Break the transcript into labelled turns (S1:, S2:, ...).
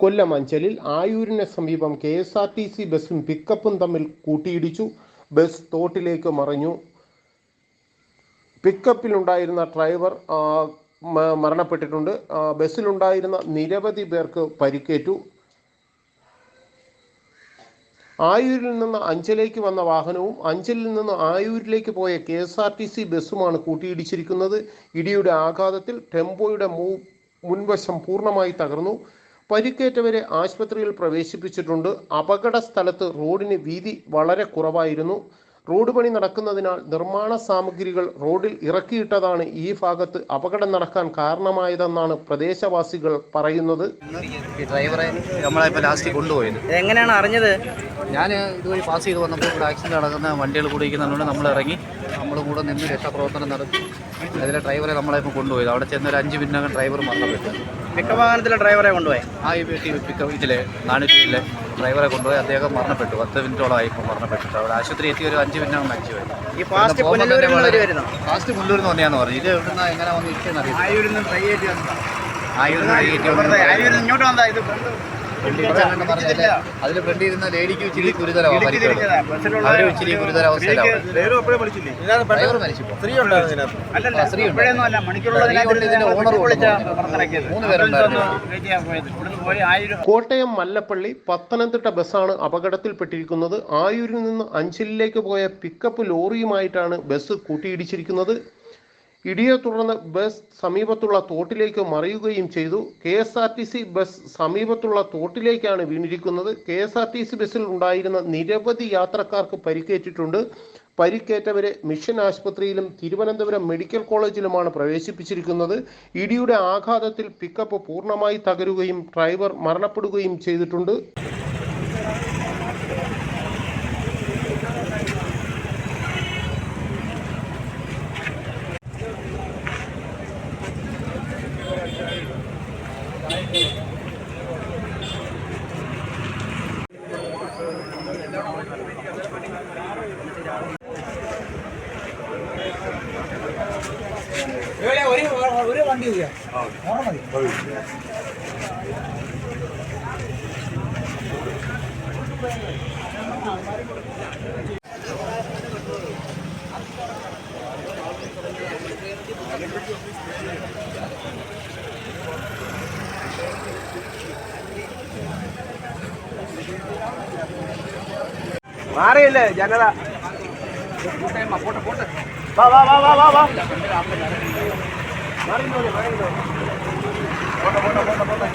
S1: കൊല്ലം അഞ്ചലിൽ ആയൂരിന് സമീപം K S R T C ബസ്സും പിക്കപ്പും തമ്മിൽ കൂട്ടിയിടിച്ചു. ബസ് തോട്ടിലേക്ക് മറിഞ്ഞു. പിക്കപ്പിലുണ്ടായിരുന്ന ഡ്രൈവർ മരണപ്പെട്ടിട്ടുണ്ട്. ബസ്സിലുണ്ടായിരുന്ന നിരവധി പേർക്ക് പരിക്കേറ്റു. ആയൂരിൽ നിന്ന് അഞ്ചലേക്ക് വന്ന വാഹനവും അഞ്ചലിൽ നിന്ന് ആയൂരിലേക്ക് പോയ K S R T C ബസ്സുമാണ് കൂട്ടിയിടിച്ചിരിക്കുന്നത്. ഇടിയുടെ ആഘാതത്തിൽ ടെമ്പോയുടെ മുൻവശം പൂർണമായി തകർന്നു. പരിക്കേറ്റവരെ ആശുപത്രിയിൽ പ്രവേശിപ്പിച്ചിട്ടുണ്ട്. അപകട സ്ഥലത്ത് റോഡിന് വീതി വളരെ കുറവായിരുന്നു. റോഡ് പണി നടക്കുന്നതിനാൽ നിർമ്മാണ സാമഗ്രികൾ റോഡിൽ ഇറക്കിയിട്ടതാണ് ഈ ഭാഗത്ത് അപകടം നടക്കാൻ കാരണമായതെന്നാണ് പ്രദേശവാസികൾ പറയുന്നത്.
S2: ഈ ഡ്രൈവറെ നമ്മളെ ഇപ്പോൾ ലാസ്റ്റ് കൊണ്ടുപോയത്.
S3: എങ്ങനെയാണ് അറിഞ്ഞത്?
S2: ഞാൻ ഇതുവഴി പാസ് ചെയ്ത് വന്നപ്പോൾ ഇവിടെ ആക്സിഡന്റ് നടക്കുന്ന വണ്ടികൾ കൂടിയിരിക്കുന്നതുകൊണ്ട് നമ്മൾ ഇറങ്ങി നമ്മൾ കൂടെ നിന്ന് രക്ഷാപ്രവർത്തനം നടത്തി. അതിലെ ഡ്രൈവറെ നമ്മളെ ഇപ്പോൾ കൊണ്ടുപോയത്. അവിടെ ചെന്ന ഒരു അഞ്ച് മിനിറ്റകം ഡ്രൈവർ മരണപ്പെട്ടു
S3: മിക്ക വാഹനത്തിലെ ഡ്രൈവറെ കൊണ്ടുപോയി?
S2: ആ ഈ പിക്കപ്പ് ഇതിലെ നാനൂറ്റിയിലെ ഡ്രൈവറെ കൊണ്ടുപോയി. അദ്ദേഹം മരണപ്പെട്ടു. പത്ത് മിനിറ്റോളമായി ഇപ്പോൾ മരണപ്പെട്ടിട്ട്. അവിടെ ആശുപത്രി എത്തി ഒരു അഞ്ച് മിനിറ്റ് മരിച്ചു പോയത്
S3: ഈ ഫാസ്റ്റ്
S2: മുല്ലൂരിൽ നിന്ന് വന്നെയാന്ന് പറഞ്ഞു. ഇത് എവിടുന്ന എങ്ങനെ വന്ന് ഇരിക്കുന്ന അറിയില്ല
S3: ആയൂരിൽ നിന്ന് ഇങ്ങോട്ട് വന്നതാ ഇത്.
S2: അതിൽ ഫ്രണ്ടിൽ ഇരുന്ന ലേഡിക്ക് ഇച്ചിരി ഗുരുതരമാണ് അവരും
S1: കോട്ടയം മല്ലപ്പള്ളി പത്തനംതിട്ട ബസ്സാണ് അപകടത്തിൽപ്പെട്ടിരിക്കുന്നത്. ആയൂരിൽ നിന്ന് അഞ്ചലിലേക്ക് പോയ പിക്കപ്പ് ലോറിയുമായിട്ടാണ് ബസ് കൂട്ടിയിടിച്ചിരിക്കുന്നത്. ഇടിയെ തുടർന്ന് ബസ് സമീപത്തുള്ള തോട്ടിലേക്ക് മറിയുകയും ചെയ്തു. K S R T C bus സമീപത്തുള്ള തോട്ടിലേക്കാണ് വീണിരിക്കുന്നത്. K S R T C ബസ്സിൽ ഉണ്ടായിരുന്ന നിരവധി യാത്രക്കാർക്ക് പരിക്കേറ്റിട്ടുണ്ട്. പരിക്കേറ്റവരെ മിഷൻ ആശുപത്രിയിലും തിരുവനന്തപുരം മെഡിക്കൽ കോളേജിലുമാണ് പ്രവേശിപ്പിച്ചിരിക്കുന്നത്. ഇടിയുടെ ആഘാതത്തിൽ പിക്കപ്പ് പൂർണമായി തകരുകയും ഡ്രൈവർ മരണപ്പെടുകയും ചെയ്തിട്ടുണ്ട്.
S3: ഒരേ വണ്ടി ഓണം മതി Thank you. மாறே இல்லை ஜனரா போட்டு போட்டு வா வா வா வா. வா வா. மறைந்தோடு மறைந்தோடு போட்ட போட்ட போட்ட.